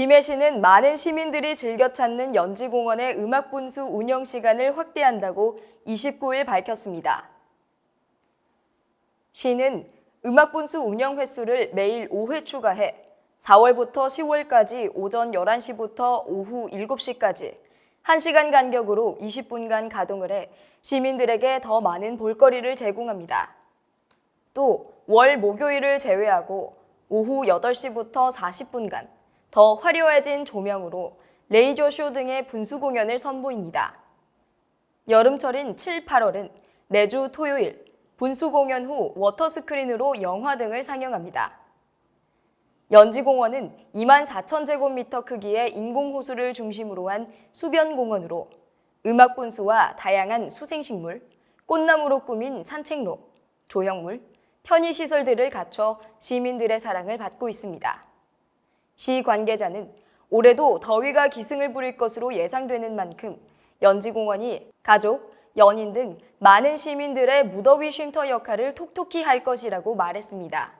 김해 시는 많은 시민들이 즐겨 찾는 연지공원의 음악 분수 운영 시간을 확대한다고 29일 밝혔습니다. 시는 음악 분수 운영 횟수를 매일 5회 추가해 4월부터 10월까지 오전 11시부터 오후 7시까지 1시간 간격으로 20분간 가동을 해 시민들에게 더 많은 볼거리를 제공합니다. 또 월 목요일을 제외하고 오후 8시부터 40분간 더 화려해진 조명으로 레이저 쇼 등의 분수 공연을 선보입니다. 여름철인 7, 8월은 매주 토요일 분수 공연 후 워터 스크린으로 영화 등을 상영합니다. 연지공원은 2만 4천 제곱미터 크기의 인공호수를 중심으로 한 수변공원으로 음악 분수와 다양한 수생식물, 꽃나무로 꾸민 산책로, 조형물, 편의시설들을 갖춰 시민들의 사랑을 받고 있습니다. 시 관계자는 올해도 더위가 기승을 부릴 것으로 예상되는 만큼 연지공원이 가족, 연인 등 많은 시민들의 무더위 쉼터 역할을 톡톡히 할 것이라고 말했습니다.